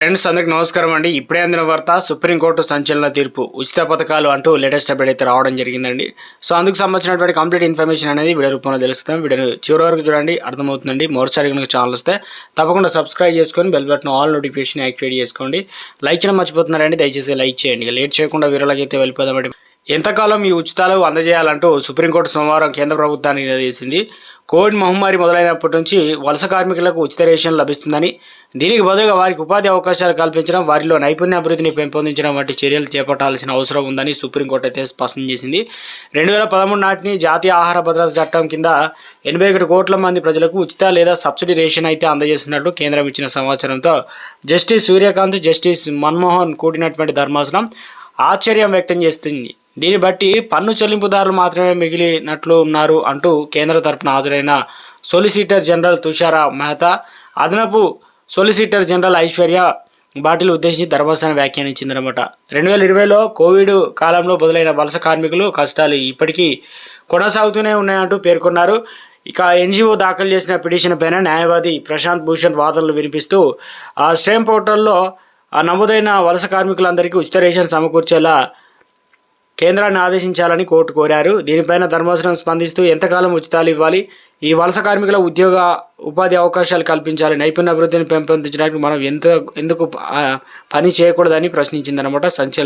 Friends అందరికి నమస్కారం అండి. ఇప్పుడే అందిన వార్త సుప్రీంకోర్టు సంచలన తీర్పు. ఉచిత పథకాలు అంటూ లేటెస్ట్ అప్డేట్ అయితే రావడం జరిగిందండి. సో అందుకు సంబంధించినటువంటి కంప్లీట్ ఇన్ఫర్మేషన్ అనేది వీడియో రూపంలో తెలుస్తాం. వీడియో చివరి వరకు చూడండి. అర్థమవుతుందండి. మరోసారి కనుక ఛానల్ వస్తే తప్పకుండా సబ్స్క్రైబ్ చేసుకొని bell button all notification activate చేసుకోండి. లైక్ చేయడం మర్చిపోతున్నారండి. దయచేసి లైక్ చేయండి. లేట్ చేయకుండా వీరలాగైతే అయితే వెళ్ళిపోదామండి. ఎంతకాలం ఈ ఉచితాలు అందజేయాలంటూ సుప్రీంకోర్టు సోమవారం కేంద్ర ప్రభుత్వాన్ని నిలదీసింది. కోవిడ్ మహమ్మారి మొదలైనప్పటి నుంచి వలస కార్మికులకు ఉచిత రేషన్ లభిస్తుందని దీనికి బదులుగా వారికి ఉపాధి అవకాశాలు కల్పించడం వారిలో నైపుణ్య అభివృద్ధిని పెంపొందించడం వంటి చర్యలు చేపట్టాల్సిన అవసరం ఉందని సుప్రీంకోర్టు అయితే స్పష్టం చేసింది. రెండు వేల పదమూడు నాటిని జాతీయ ఆహార భద్రత చట్టం కింద ఎనభై ఒకటి కోట్ల మంది ప్రజలకు ఉచిత లేదా సబ్సిడీ రేషన్ అయితే అందజేస్తున్నట్లు కేంద్రం ఇచ్చిన సమాచారంతో జస్టిస్ సూర్యకాంత్ జస్టిస్ మన్మోహన్ కూడినటువంటి ధర్మాసనం ఆశ్చర్యం వ్యక్తం చేస్తుంది. దీన్ని బట్టి పన్ను చెల్లింపుదారులు మాత్రమే మిగిలినట్లు ఉన్నారు అంటూ కేంద్ర తరపున హాజరైన సొలిసిటర్ జనరల్ తుషారా మెహతా అదనపు సొలిసిటర్ జనరల్ ఐశ్వర్య బాటిల్ ఉద్దేశించి ధర్మస్థానం వ్యాఖ్యానించిందనమాట. రెండు వేల ఇరవైలో కోవిడ్ కాలంలో మొదలైన వలస కార్మికులు కష్టాలు ఇప్పటికీ కొనసాగుతూనే ఉన్నాయంటూ పేర్కొన్నారు. ఇక ఎన్జిఓ దాఖలు చేసిన పిటిషన్ పైన న్యాయవాది ప్రశాంత్ భూషణ్ వాదనలు వినిపిస్తూ ఆ స్టేమ్ పోర్టల్లో నమోదైన వలస కార్మికులందరికీ ఉచిత రేషన్ సమకూర్చేలా కేంద్రాన్ని ఆదేశించాలని కోర్టు కోరారు. దీనిపైన ధర్మాసనం స్పందిస్తూ ఎంతకాలం ఉచితాలు ఇవ్వాలి? ఈ వలస కార్మికుల ఉద్యోగ ఉపాధి అవకాశాలు కల్పించాలి. నైపుణ్య అభివృద్ధిని పెంపొందించడానికి మనం ఎంత ఎందుకు పని చేయకూడదని ప్రశ్నించిందనమాట సంచలనం